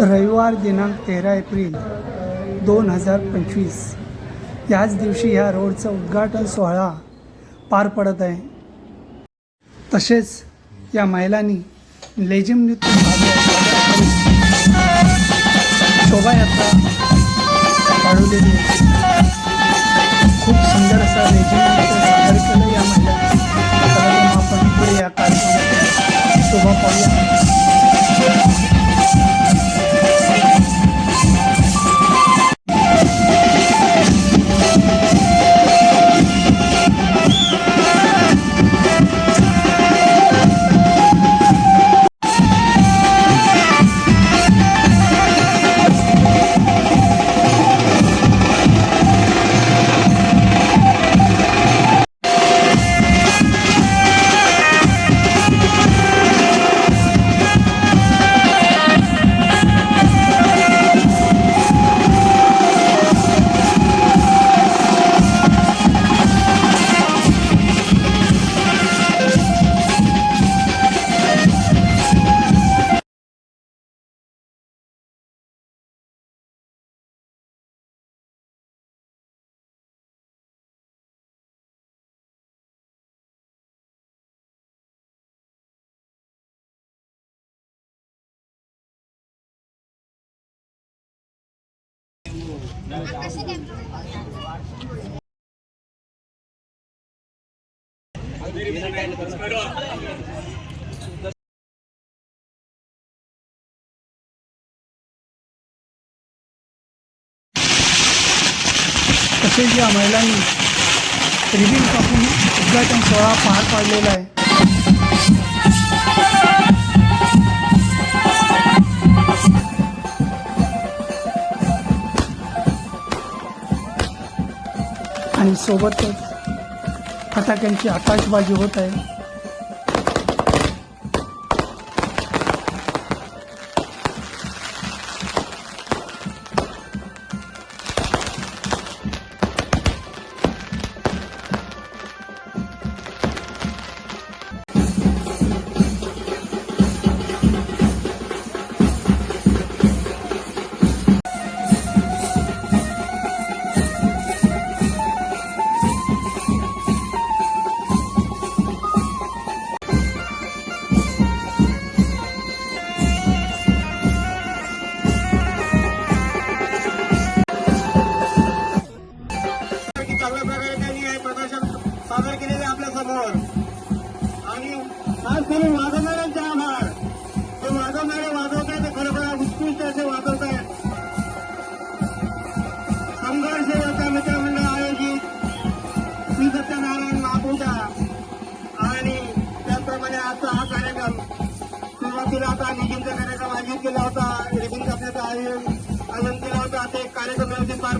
रविवार दिनांक तेरा एप्रिल दोन हजार पंचवीस. याच दिवशी ह्या रोडचं उद्घाटन सोहळा पार पडत आहे. तसेच या महिलांनी लेझिम नृत्य शोभायात्रा काढवलेली खूप सुंदर असा लेझिम नृत्य सादर केलं या महिलांनी. आपण पुढे या कार्यक्रमात. शोभा पाहूया. तसेच या महिलांनी रिबिन कापून उद्घाटन सोहळा पार पाडलेला आहे. आणि सोबतच फटाक्यांची आकाशबाजी होत आहे.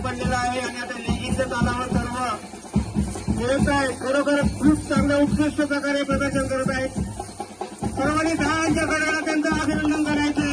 बनलेला आहे आणि आता लेझिमच्या तालावर सर्व मिळत आहे खरोखर खूप चांगल्या उत्कृष्ट प्रकारे प्रदर्शन करत आहेत. सर्वांनी दहा दहाच्या गडाला त्यांचं अभिनंदन करायचं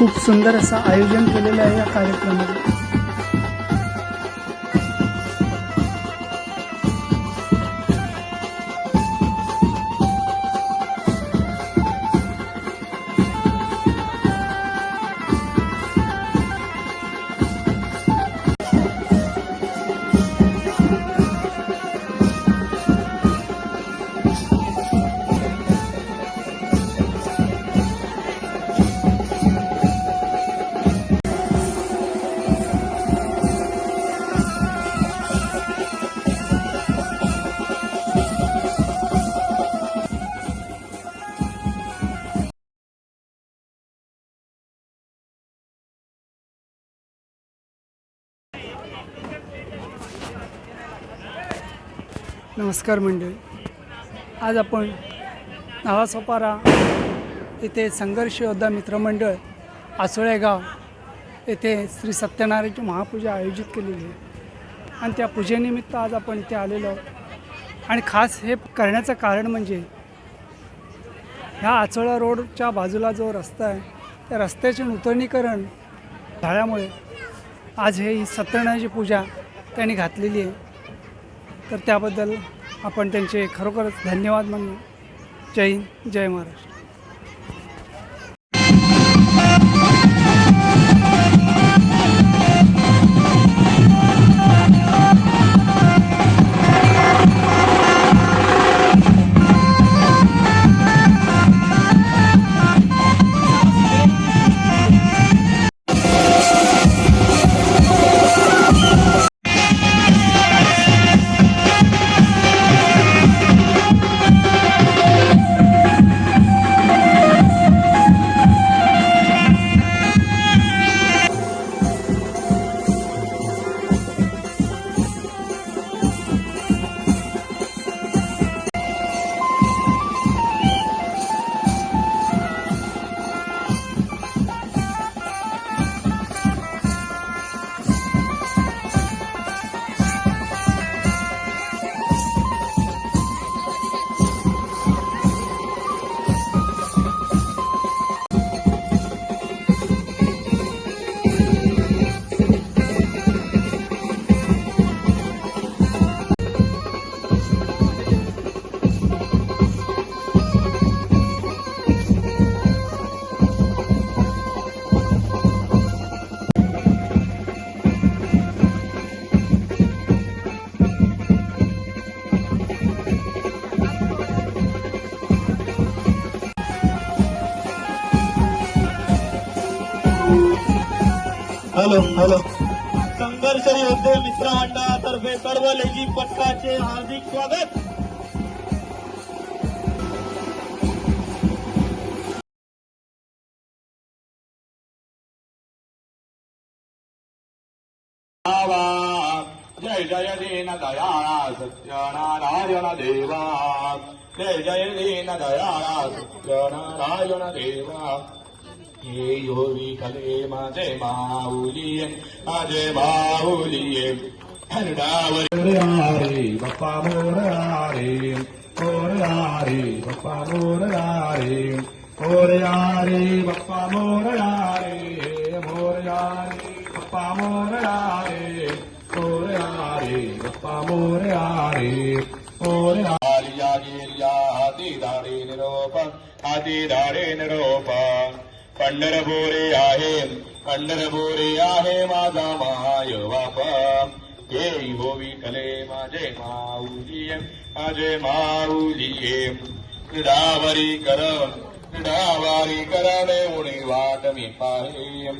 खूप सुंदर असं आयोजन केलेलं आहे या कार्यक्रमाचं नमस्कार मंडळी. आज आपण नावासोपारा येथे संघर्ष योद्धा मित्रमंडळ आसोळेगाव येथे श्री सत्यनारायणची महापूजा आयोजित केलेली आहे. आणि त्या पूजेनिमित्त आज आपण इथे आलेलो आहोत. आणि खास हे करण्याचं कारण म्हणजे ह्या आचोळा रोडच्या बाजूला जो रस्ता आहे त्या रस्त्याचे नूतनीकरण झाल्यामुळे आज हे ही सत्यनारायणची पूजा त्यांनी घातलेली आहे. तर त्याबद्दल आपण त्यांचे खरोखरच धन्यवाद म्हणू जय हिंद जय महाराष्ट्र. हॅलो हॅलो संघर्ष योद्धे मित्र मंडळातर्फे सर्व लेझी पथकाचे हार्दिक स्वागत जय जय दीन दयाळा सत्यनारायण देवा जय जय दीन दयाळा सत्यनारायण देवा ஏ யோவி கலே மதே மாவுலியே மதே மாவுலியே ஹருடாவரே பப்பா மோரே ஓரே பப்பா மோரே ஓரே பப்பா மோரே மோரே பப்பா மோரே ஓரே பப்பா மோரே ஓரே ஆலியாகில் யாதி தாரே நிரோபா ஆதி தாரே நிரோபா मोर रे मोर आलिया गेलिया हाती दाढी निरोप हाती दाढी निरोप पंढरपुरे आहे पंढरपुरे आहे माझा माय बापा हे हो विठले माझे माऊली माझे माऊली क्रीडावरी कर क्रीडावारी करणे उणी वाट मी पाहे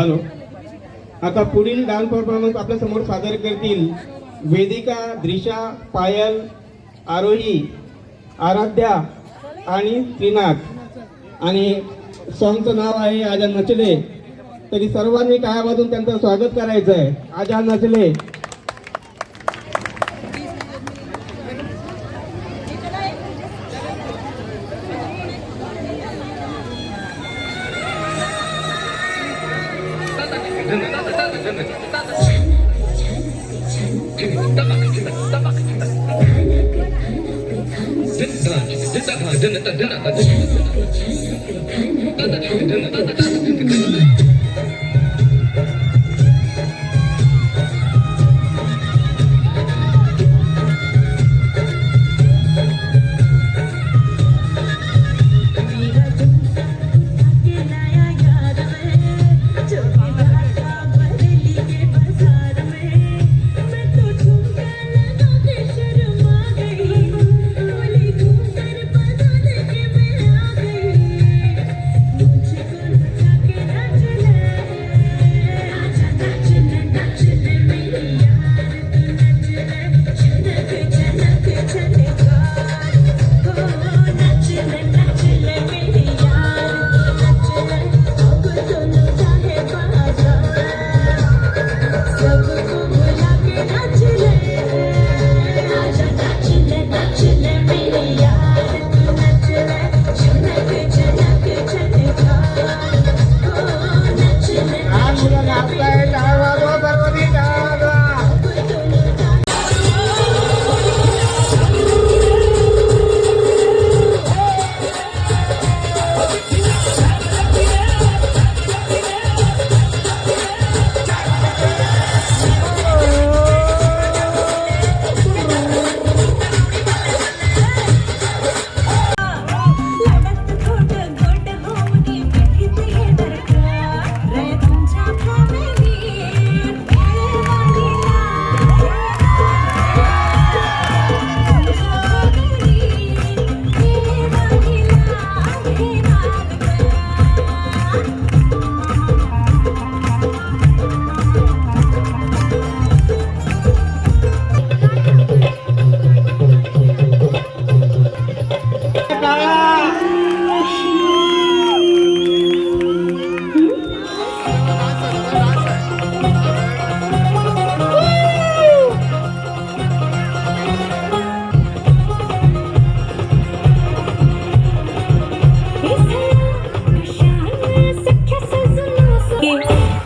हॅलो. आता पुढील डान्स परफॉर्मन्स आपल्यासमोर सादर करतील वेदिका द्रिशा पायल आरोही आराध्या आणि त्रिनाथ. आणि सॉंगचं नाव आहे आजा नचले. तरी सर्वांनी टाळ्यामधून त्यांचं स्वागत करायचं आहे आजा नचले.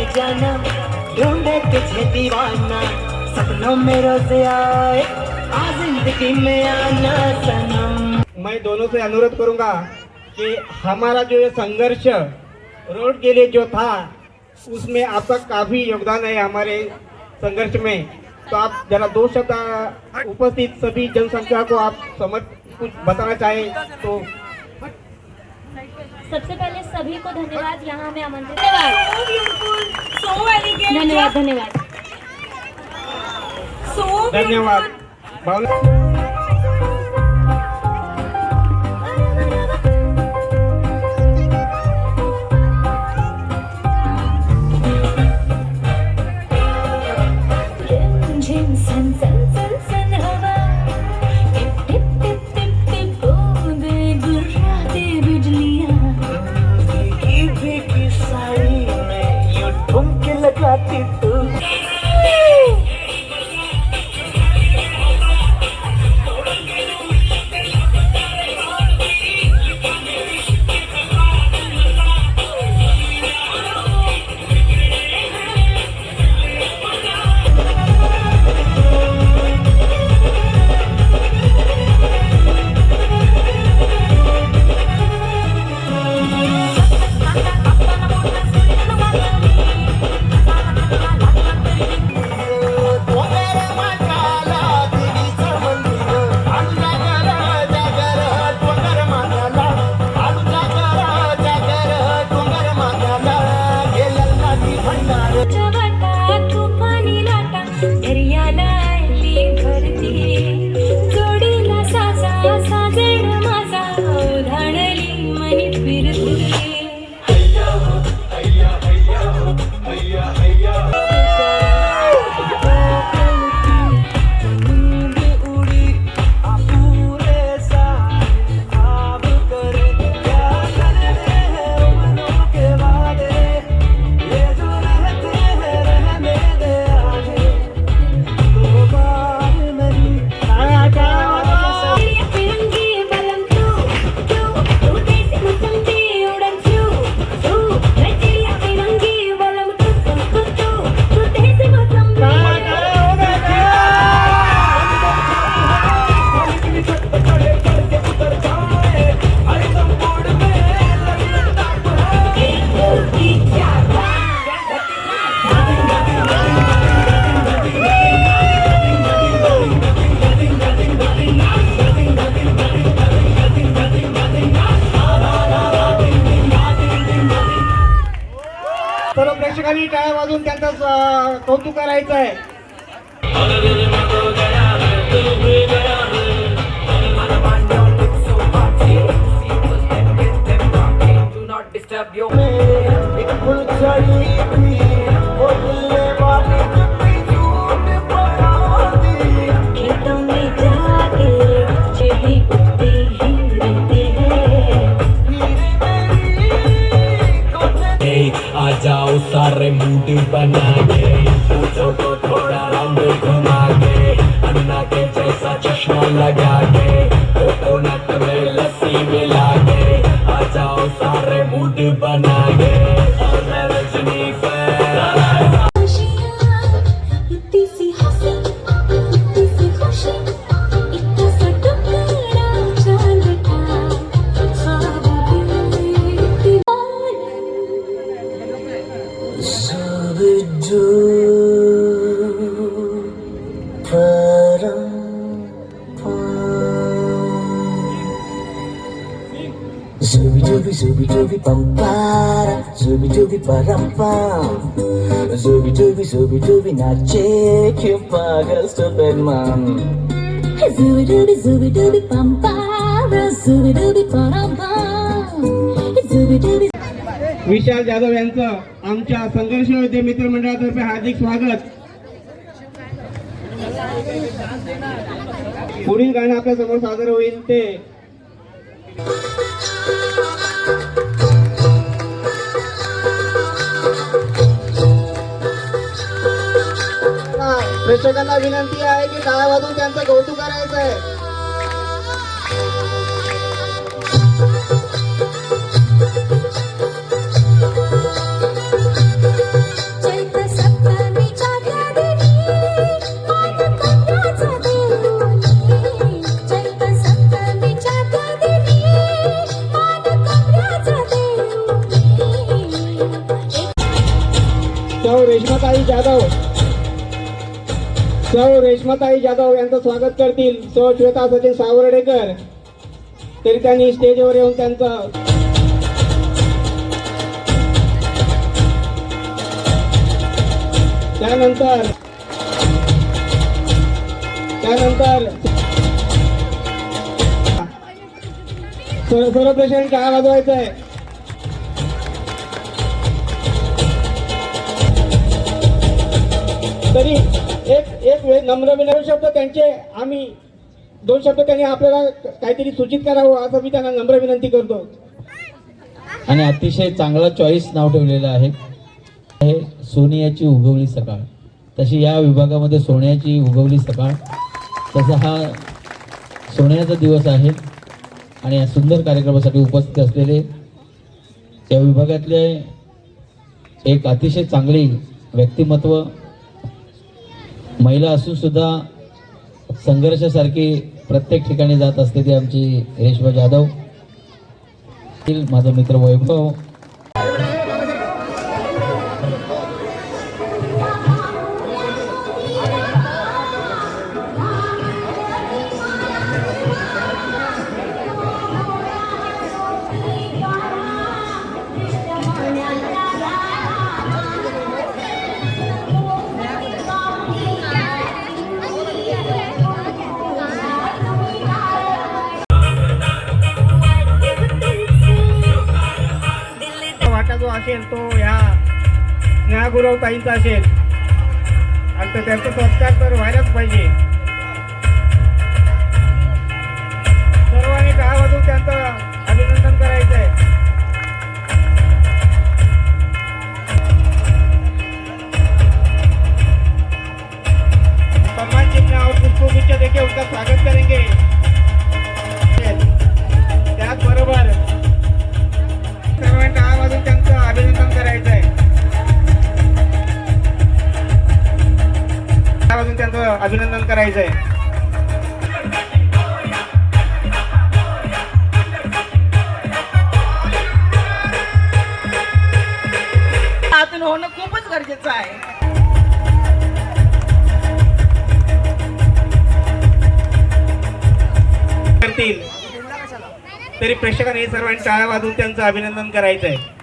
ओ जाना, ढूंढे तुझे दीवाना। सपनों में रोज आए आ ज़िंदगी में आना सनम। मैं दोनों से अनुरोध करूँगा कि हमारा जो ये संघर्ष रोड के लिए जो था, उसमें आपका काफ़ी योगदान है हमारे संघर्ष में। तो आप जरा दो शब्द उपस्थित सभी जनसंख्या को आप समझ कुछ बताना चाहें तो सबसे पहले सभी को धन्यवाद यहाँ हमें आमंत्रित धन्यवाद धन्यवाद। धन्यवाद। भावना it. सर्व प्रेक्षकांनी टाळ्या वाजून त्यांचं कौतुक करायचं आहे. सारे मूड बना के पूछो तो थोड़ा राउंड घुमा के अन्ना के जैसा चश्मा लगा के कोकोनट में लस्सी मिला के आ जाओ सारे मूड बना के और मैं Rajani Zubi dubi param pam Zubi dubi zubi dubi nache que paga stupid man Zooby dooby zooby dooby bum para zooby dooby bum bum zooby dooby विशाल जाधव यांचं आमच्या संघर्ष योद्धे मित्रमंडळातर्फे हार्दिक स्वागत पुढील गाणं आपल्यासमोर सादर होईल ते प्रेक्षकांना विनंती आहे की टाळ्या वाजून त्यांचं कौतुक करायचं आहे रेश्माताई जाधव यांचं स्वागत करतील. सौ श्वेता सचिन सावर्डेकर. तरी त्यांनी स्टेजवर येऊन त्यांचं त्यानंतर त्यानंतर सर्व काय वाजवायचं आहे तरी एक नम्र विनम्र शब्द त्यांचे आम्ही दोन शब्द त्यांनी आपल्याला काहीतरी सूचित करावं असं मी त्यांना नम्र विनंती करतो. आणि अतिशय चांगला चॉईस नाव ठेवलेलं आहे. हे सोनियाची उगवली सकाळ. तशी या विभागामध्ये सोन्याची उगवली सकाळ. तसा हा सोन्याचा दिवस आहे. आणि या सुंदर कार्यक्रमासाठी उपस्थित असलेले या विभागातले एक अतिशय चांगली व्यक्तिमत्व महिला असून सुद्धा संघर्षासारखी प्रत्येक ठिकाणी जात असते ती आमची रेश्मा जाधव. माझा मित्र वैभव. तरी प्रेक्षकांनी सर्वांनी टाळ्या वाजून त्यांचं अभिनंदन करायचं आहे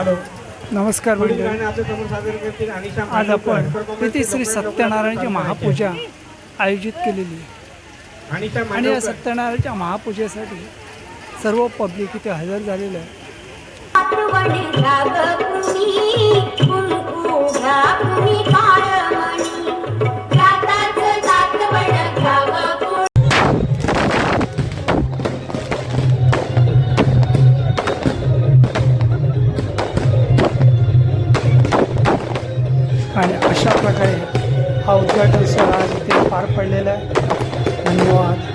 हॅलो. नमस्कार मंडळी. आज. आपण तिथे श्री सत्यनारायणची महापूजा आयोजित केलेली आहे. आणि या सत्यनारायणच्या महापूजेसाठी सर्व पब्लिक इथे हजर झालेलं आहे. प्रकारे हा उद्घाटन सोहळा इथे पार पडलेला आहे. धन्यवाद.